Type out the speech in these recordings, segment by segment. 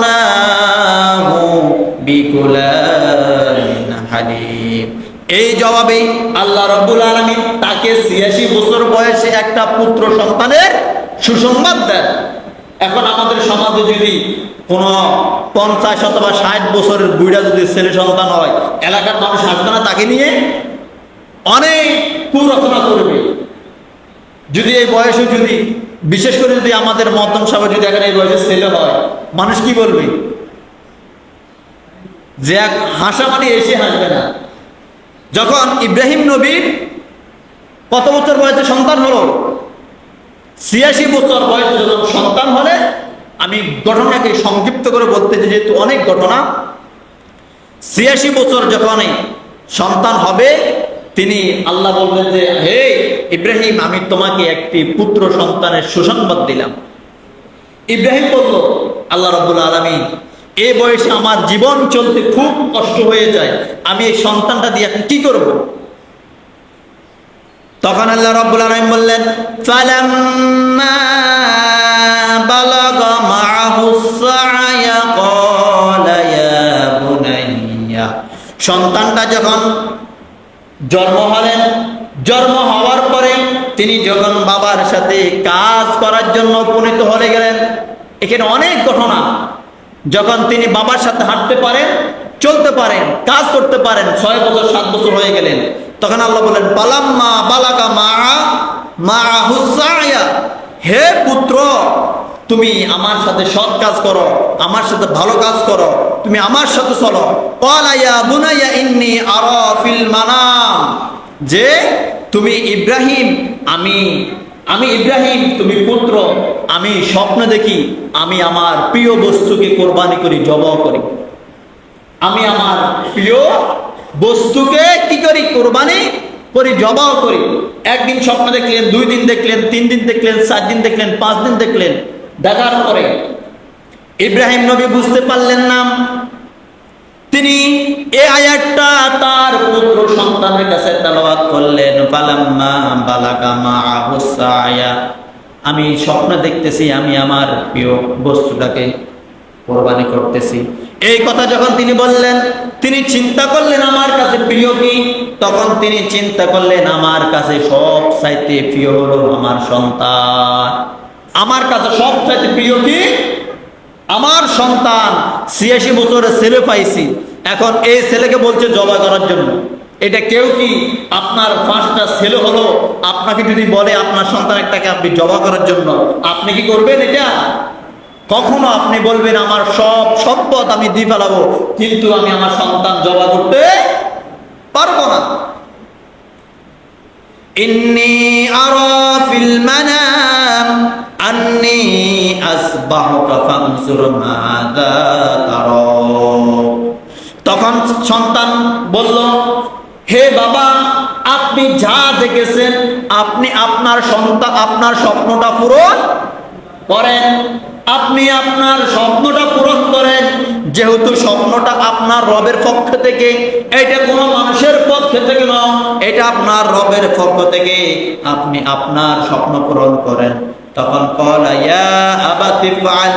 فبشرناه بغلام حليم এই জবাবে আল্লাহ রব্বুল আলমিন তাকে ছিয়াশি বছর বয়সে একটা পুত্র সন্তানের সুসংবাদ দেন এখন আমাদের সমাজে যদি কোন পঞ্চাশ অথবা ষাট বছরের বুড়া যদি ছেলে সন্তান হয় এলাকার মানুষ আসবে না তাকে নিয়ে অনেক কুরচনা করবে যদি এই বয়সে যদি বিশেষ করে যদি আমাদের মধ্যম সভা যদি এখন এই বয়সে ছেলে হয়, মানুষ কি বলবে? যে এক হাসা মানে এসে হাসবে না। যখন ইব্রাহিম নবীর কত বছর বয়সে সন্তান হলো? ছিয়াশি বছর বয়সে যখন সন্তান হলে, আমি ঘটনাকে সংক্ষিপ্ত করে বলতে চাই, যেহেতু অনেক ঘটনা। ছিয়াশি বছর যখন সন্তান হবে, তিনি আল্লাহ বললেন যে হে ইব্রাহিম, আমি তোমাকে একটি পুত্র সন্তানের সুসংবাদ দিলাম। ইব্রাহিম বলল, আল্লাহ রব্বুল আলমী এ বয়সে আমার জীবন চলতে খুব কষ্ট হয়ে যায়। আমি এই সন্তানটা দিয়ে এখন কি করব? তখন আল্লাহ রব্বুল আলমিন বললেন সন্তানটা যখন জন্ম হলেন, জন্ম হওয়ার তিনি যখন বাবার সাথে কাজ করার জন্য উপনীত হয়ে গেলেন, এখানে অনেক ঘটনা। যখন তিনি বাবার সাথে হাঁটতে পারেন, চলতে পারেন, কাজ করতে পারেন, ছয় বছর, সাত বছর হয়ে গেলেন। তখন আল্লাহ বলেন পালাম্মা বালাকা মা মা হুসায়া হে পুত্র, তুমি আমার সাথে সৎ কাজ করো, আমার সাথে ভালো কাজ করো, তুমি আমার সাথে চলো। কলাইয়া বুনাইয়া ইন্নি আরা ফিল মানাম। যে তুমি ইব্রাহিম, আমি আমি ইব্রাহিম, তুমি পুত্র, আমি স্বপ্ন দেখি, আমি আমার প্রিয় বস্তুকে কোরবানি করি, জবাও করি। আমি আমার প্রিয় বস্তুকে কি করি? কোরবানি করি, জবাও করি। একদিন স্বপ্ন দেখলেন, দুই দিন দেখলেন, তিন দিন দেখলেন, চার দিন দেখলেন, পাঁচ দিন দেখলেন, দেখার পরে ইব্রাহিম নবী বুঝতে পারলেন না। তিনি এই আয়াতটা তার সন্তানের কাছে তেলাওয়াত করলেন, ফালাম্মা বালাগা মা হুসায়া আমি স্বপ্ন দেখতেছি, আমি আমার প্রিয় বস্তুটাকে কোরবানি করতেছি। এই কথা যখন তিনি বললেন, তিনি চিন্তা করলেন, আমার কাছে প্রিয় কি? তখন তিনি চিন্তা করলেন, আমার কাছে সব চাইতে প্রিয় হলো আমার সন্তান। আমার কাছে সব চাইতে প্রিয় কি? আমার সন্তান। ছিয়াশি বছরের ছেলে পাইছি। এখন এই ছেলেকে বলছে জবা করার জন্য। এটা কেউ কি আপনার পাঁচটা ছেলে হলো, আপনাকে যদি বলে আপনার সন্তান একটাকে আপনি জবা করার জন্য, আপনি কি করবেন এটা? কখনো আপনি বলবেন, আমার সব সম্পদ আমি দিয়ে ফেলাবো, কিন্তু আমি আমার সন্তান জবা করতে পারব না। ইন্নি আরা আন্নি তখন সন্তান বলল হে বাবা, আপনি যা দেখেছেন, আপনি আপনার সন্তান আপনার স্বপ্নটা পূরণ করেন। আপনি আপনার স্বপ্নটা পূরণ করেন। যেহেতু স্বপ্নটা আপনার রবের পক্ষ থেকে, এটা কোনো মানুষের পক্ষ থেকে নয়, এটা আপনার রবের পক্ষ থেকে আপনি আপনার স্বপ্ন পূরণ করেন। তখন কলা, ইয়া আবাতি ফাল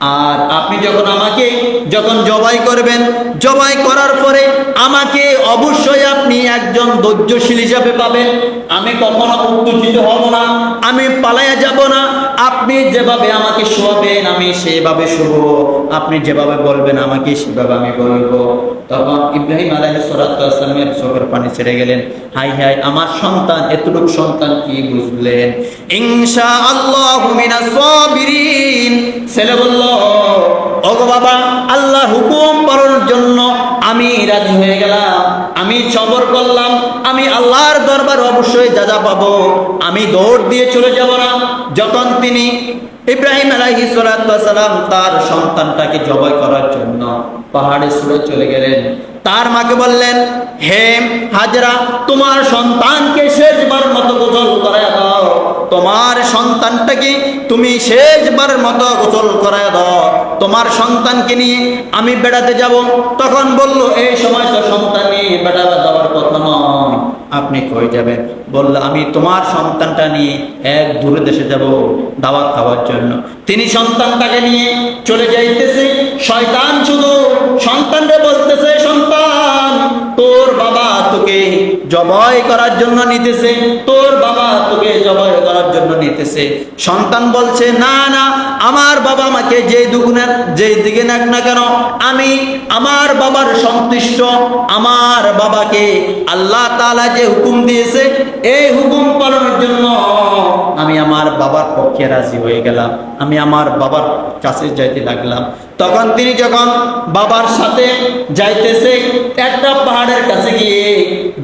আর আপনি যখন আমাকে যখন জবাই করবেন, জবাই করার পরে আমাকে অবশ্যই আপনি একজন ধৈর্যশীল হিসাবে পাবেন। আমি কখনো উত্তেজিত হব না, আমি পালাইয়া যাব না। আপনি যেভাবে আমাকে শোয়াবেন, আমি সেভাবে শুভ আপনি যেভাবে বলবেন, আমাকে সেভাবে আমি বলব। তখন ইব্রাহিম আলাইসালামের চোখের পানি ছেড়ে গেলেন। হাই হাই, আমার সন্তান, এতটুকু সন্তান কি বুঝলেন? ইনশা আল্লাহ ছেলে বলল, ওগো বাবা আল্লাহ হুকুম পালনের জন্য আমি রাজি হয়ে গেলাম। আমি সবর করলাম আমি আল্লাহর দরবার অবশ্যই যা যা পাবো, আমি দৌড় দিয়ে চলে যাব না। যখন তিনি ইব্রাহিম আলাহি সালাম তার সন্তানটাকে জবাই করার জন্য পাহাড়ে সুরে চলে গেলেন। তার মাকে বললেন, হে হাজরা, তোমার সন্তানকে শেষবার মতো গোসল করায় দাও। তোমার সন্তানটাকে তুমি শেষবার মতো গোসল করায় দাও। তোমার সন্তানকে নিয়ে আমি বেড়াতে যাব। তখন বলল, এই সময় তো সন্তান নিয়ে বেড়াতে যাওয়ার কথা নয়। আপনি কই যাবেন? বলল, আমি তোমার সন্তানটা নিয়ে এক দূরে দেশে যাব দাওয়াত খাওয়ার জন্য। তিনি সন্তানটাকে নিয়ে চলে যাইতেছে। শয়তান শুধু সন্তানরে বলতেছে, সন্তান জবাই করার জন্য নিতেছে, তোর বাবা তোকে জবাই করার জন্য নিতেছে। সন্তান বলছে, না না, আমার বাবা আমাকে যে দুগুণের যে দিকে নাক না কেন, আমি আমার বাবার সন্তুষ্ট, আমার বাবাকে আল্লাহ তালা যে হুকুম দিয়েছে, এই হুকুম পালনের জন্য আমি আমার বাবার পক্ষে রাজি হয়ে গেলাম, আমি আমার বাবার কাছে যাইতে লাগলাম। তখন তিনি যখন বাবার সাথে যাইতেছে, একটা পাহাড়ের কাছে গিয়ে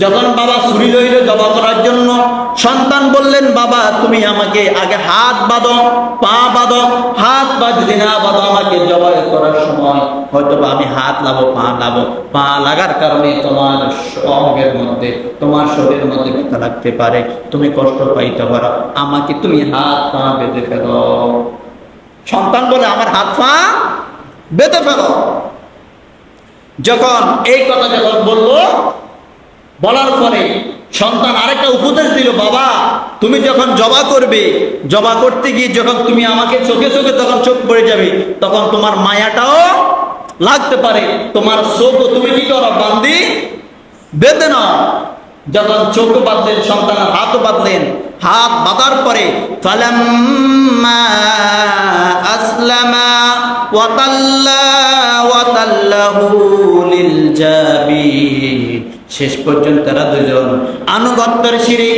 যখন বাবা ছুরি লইল জবা করার জন্য, সন্তান বললেন, বাবা, তুমি আমাকে আগে হাত বাঁধো, পা বাঁধো, হাত বা যদি না বাঁধো, আমাকে জবাই করার সময় হয়তো আমি হাত লাবো, পা লাবো। পা লাগার কারণে তোমার অঙ্গের মধ্যে, তোমার শরীরের মধ্যে ব্যথা লাগতে পারে। তুমি কষ্ট পাইতে পারো। আমাকে তুমি হাত পা বেঁধে ফেলো। সন্তান বলে, আমার হাত পা বেঁধে ফেলো। যখন এই কথা যখন বলল, বলার পরে সন্তান আরেকটা উপদেশ দিল, বাবা, তুমি যখন জবা করবে, জবা করতে গিয়ে যখন তুমি আমাকে চোখে চোখে তখন চোখ পড়ে যাবে, তখন তোমার মায়াটাও লাগতে পারে। তোমার চোখও তুমি কি করো, বান্দি? বেঁধে নাও। যখন চোখ বাঁধলেন সন্তানের হাতও বাঁধলেন, হাত বাঁধার পরে ফালাম্মা আসলামা শেষ পর্যন্ত তারা দুজন আনুগত্যের সিঁড়ি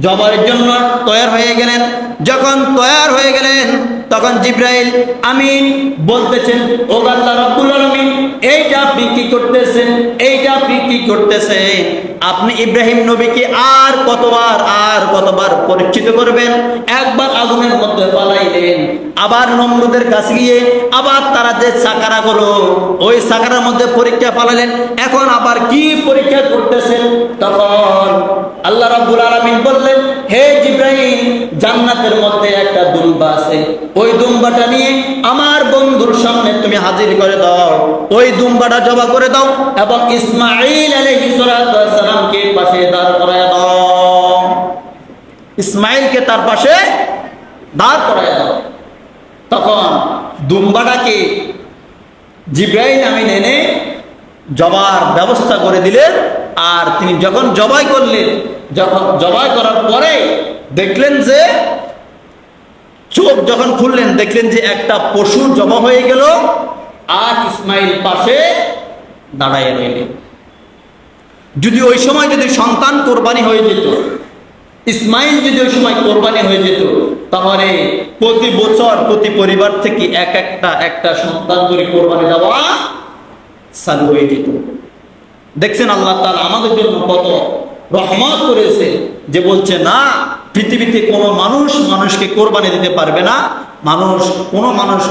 জবার জন্য তৈয়ার হয়ে গেলেন। যখন তৈয়ার হয়ে গেলেন তখন জিব্রাইল, আমিন, বলতেছেন, ও আল্লাহ রব্বুল আলামিন, এইটা আপনি কি করতেছেন? এইটা আপনি কি করতেছেন? আপনি ইব্রাহিম নবীকে আর কতবার আর কতবার পরিচিত করবেন? একবার আগুনের মধ্যে পালাইলেন আবার নমরুদের কাছে গিয়ে আবার তারা যে সাকারা গুলো ওই সাকারার মধ্যে পরীক্ষা পালালেন এখন আবার কি পরীক্ষা করতেছেন? তখন আল্লাহ রাব্বুল আলামিন বললেন, হে জিব্রাহিম জান্নাতের মধ্যে দুম্বা আছে। ওই দুম্বাটা নিয়ে আমার বন্ধুর সামনে তুমি হাজির করে দাও। ওই দুম্বাটা জবা করে দাও এবং ইসমাইল আলাইহিস সালামকে পাশে দাঁড় করায় দাও। ইসমাইলকে তার পাশে দাঁড় করায় দাও। তখন দুম্বাটাকে জিব্রাইল আমিন নেনে জবার ব্যবস্থা করে দিলেন। আর তিনি যখন জবাই করলেন, যখন জবাই করার পরে দেখলেন যে চোখ যখন খুললেন, দেখলেন যে একটা পশু জমা হয়ে গেল আর ইসমাইল পাশে দাঁড়াইয়া রইলেন। যদি ওই সময় যদি সন্তান কোরবানি হয়ে যেত, ইসমাইল যদি ওই সময় কোরবানি হয়ে যেত, তাহলে প্রতি বছর, প্রতি পরিবার থেকে এক একটা একটা সন্তান করে কোরবানি দেওয়া চালু হয়ে যেত। দেখছেন আল্লাহ তাআলা আমাদের জন্য কত রহমত করেছে যে বলছে, না পৃথিবীতে কোনো মানুষ মানুষকে কোরবানি দিতে পারবে না, মানুষ, কোনো মানুষ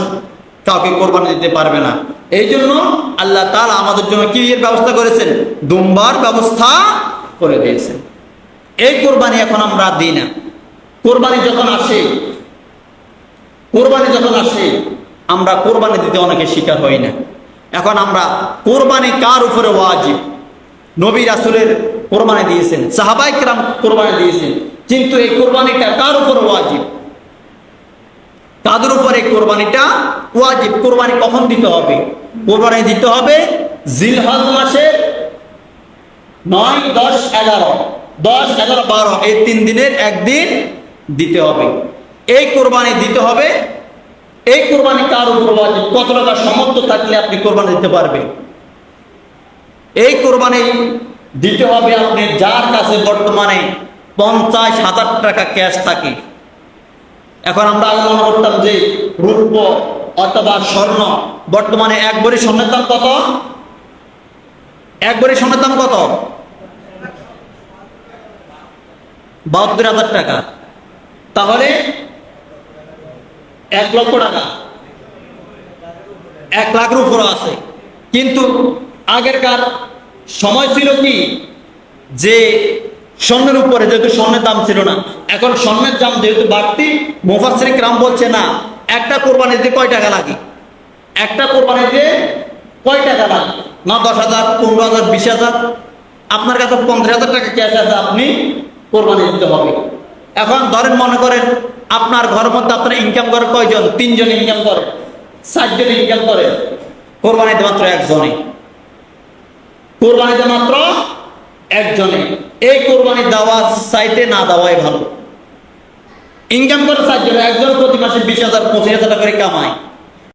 কাউকে কোরবানি দিতে পারবে না। এই জন্য আল্লাহ তাআলা আমাদের জন্য কি এর ব্যবস্থা করেছেন? দুম্বার ব্যবস্থা করে দিয়েছেন। এই কোরবানি এখন আমরা দিই না। কোরবানি যখন আসে, কোরবানি যখন আসে, আমরা কোরবানি দিতে অনেকে শিকার হই না। এখন আমরা কোরবানি কার উপরে ওয়াজিব? নবী রাসুলের কোরবানি দিয়েছেন সাহাবাই কিরাম কোরবানি দিয়েছেন। কিন্তু এই কোরবানিটা কার উপর ওয়াজিব? তাদের উপর এই কোরবানিটা ওয়াজিব? কোরবানি কখন দিতে হবে? কোরবানি দিতে হবে জিলহজ মাসের নয়, দশ, এগারো। দশ, এগারো, বারো। এই তিন দিনের একদিন দিতে হবে। এই কোরবানি দিতে হবে। এই কোরবানি কার উপর ওয়াজিব? কত টাকা সমর্থ থাকলে আপনি কোরবানি দিতে পারবেন? এই কোরবানি দিতে হবে আপনি যার কাছে বর্তমানে পঞ্চাশ হাজার টাকা ক্যাশ থাকে। এখন আমরা আগে মনে করতাম যে রূপ অথবা স্বর্ণ, বর্তমানে এক ভরি স্বর্ণের দাম কত? এক ভরি স্বর্ণের দাম কত? বাহাত্তর হাজার টাকা। তাহলে এক লক্ষ টাকা। এক লাখ উপর আছে। কিন্তু আগেরকার সময় ছিল কি? যে স্বর্ণের উপরে যেহেতু স্বর্ণের দাম ছিল না, এখন স্বর্ণের দাম যেহেতু বাড়তি মুফাসরিক রাম বলছে না, একটা কোরবানি দিতে কয় টাকা লাগে? একটা কোরবানি দিতে কয় টাকা লাগে? না, দশ হাজার, পনেরো হাজার, বিশ হাজার, আপনার কাছে পঞ্চাশ হাজার টাকা ক্যাশ আছে, আপনি কোরবানি দিতে হবে। এখন ধরেন, মনে করেন, আপনার ঘরের মধ্যে আপনার ইনকাম করে কয়জন? তিনজন ইনকাম করে, চারজন ইনকাম করে। কোরবানিতে মাত্র একজনই। কোরবানিতে মাত্র একজনে, এই কোরবানি দেওয়া চাইতে না দেওয়াই ভালো। ইনকাম করে চারজন একজন প্রতি মাসে বিশ হাজার, পঁচিশ হাজার টাকা করে কামায়।